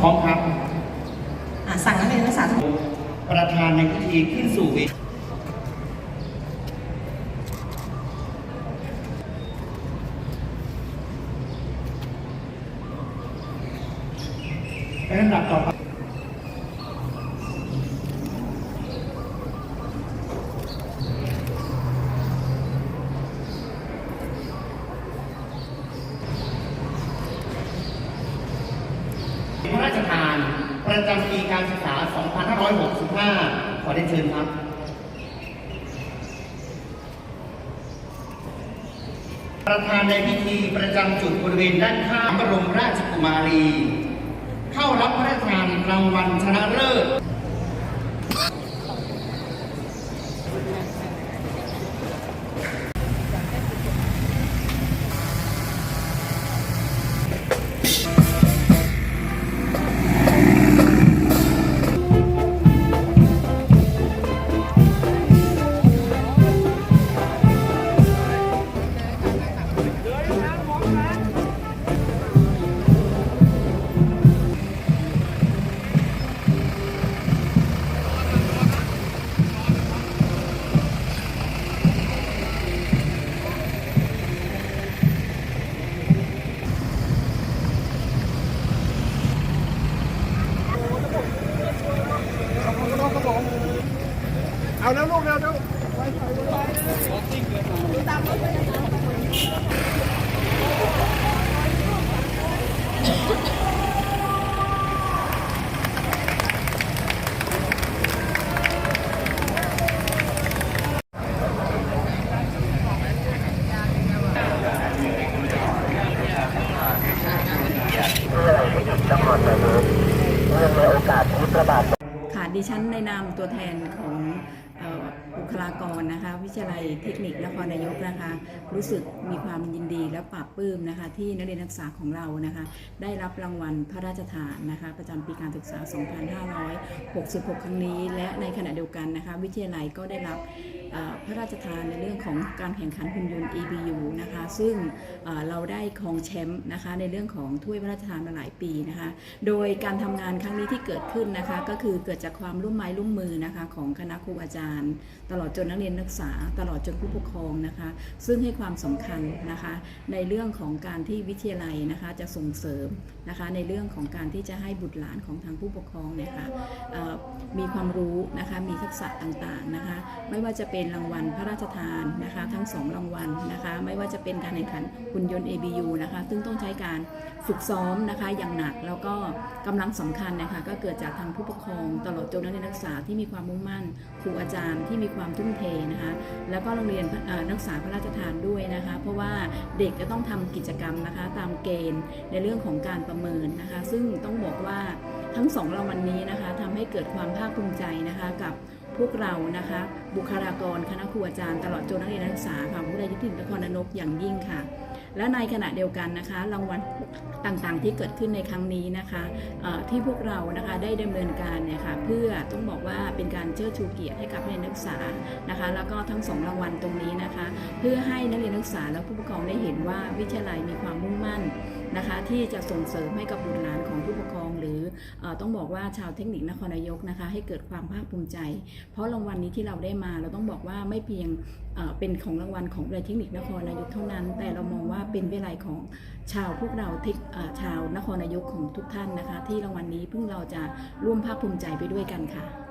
พร้อมครับ อะสั่งนักเรียนนักศึกษาทุกประธานในพิธีขึ้นสู่เวทีเป็นลำดับต่อไป พระราชทาน ประจำปีการศึกษา 2565 ขอได้เชิญครับประธานในพิธีประจำจุดบริเวณด้านข้างบรมราชกุมารี เข้ารับพระราชทานรางวัลชนะเลิศ ค่ะดิฉันในนามตัวแทนของบุคลากรนะคะวิทยาลัยเทคนิคนครนายกนะคะ รู้สึกมีความยินดีและปราบปลื้มนะคะ ที่นักเรียนนักศึกษาของเรานะคะ ได้รับรางวัลพระราชทานนะคะ ประจำปีการศึกษา 2566 ครั้งนี้ และในขณะเดียวกันนะคะ วิทยาลัยก็ได้รับ พระราชทานในเรื่องของการแข่งขันหุ่นยนต์ EBU นะคะซึ่งเราได้ครองแชมป์นะคะในเรื่องของถ้วยพระราชทานมาหลายปีนะคะโดยการทำงานครั้งนี้ที่เกิดขึ้นนะคะก็คือเกิดจากความร่วมไม้ร่วมมือนะคะของคณะครูอาจารย์ ตลอดจนนักเรียนนักศึกษา ตลอดจนผู้ปกครองนะคะซึ่งให้ความสำคัญนะคะในเรื่องของการที่วิทยาลัยนะคะจะส่งเสริมนะคะในเรื่องของการที่จะให้บุตรหลานของทางผู้ปกครองเนี่ยค่ะมีความรู้นะคะมีทักษะต่างๆนะคะไม่ว่าจะเป็นรางวัลพระราชทานนะคะทั้งสองรางวัลนะคะไม่ว่าจะเป็นการแข่งขันหุ่นยนต์ ABU นะคะซึ่งต้องใช้การฝึกซ้อมนะคะอย่างหนักแล้วก็กำลังสำคัญนะคะก็เกิดจากทางผู้ปกครองตลอดจนนักเรียนนักศึกษาที่มีความมุ่งมั่นครูอาจารย์ที่มีความทุ่มเทนะคะแล้วก็โรงเรียนนักศึกษาพระราชทานด้วยนะคะเพราะว่าเด็กจะต้องทำกิจกรรมนะคะตามเกณฑ์ในเรื่องของการประเมินนะคะซึ่งต้องบอกว่าทั้งสองรางวัลนี้นะคะทำให้เกิดความภาคภูมิใจนะคะกับ พวกเรานะคะ บุคลากรคณะครูอาจารย์ตลอดจนนักเรียนนักศึกษาค่ะผู้ใดยึดถึงนครนายกอย่างยิ่งค่ะ และในขณะเดียวกันนะคะ รางวัลต่างๆที่เกิดขึ้นในครั้งนี้นะคะที่พวกเรานะคะได้ดำเนินการเนี่ยค่ะเพื่อต้องบอกว่าเป็นการเชิดชูเกียรติให้กับนักเรียนนักศึกษานะคะ แล้วก็ทั้งสองรางวัลตรงนี้นะคะ เพื่อให้นักเรียนนักศึกษาและผู้ปกครองได้เห็นว่าวิทยาลัยมีความมุ่งมั่น นะคะที่จะส่งเสริมให้กับบุตรหลานของผู้ปกครอง หรืออต้องบอกว่าชาวเทคนิคนครนายกนะคะให้เกิดความภาคภูมิใจ เพราะรางวัลนี้ที่เราได้มาเราต้องบอกว่าไม่เพียงเป็นของรางวัลของวิทยายเทคนิคนครนายกเท่านั้น แต่เรามองว่าเป็นวิทยาของชาวพวกเราเทคชาวนครนายกของทุกท่านนะคะ ที่รางวัลนี้เพิ่งเราจะร่วมภาคภูมิใจไปด้วยกันค่ะ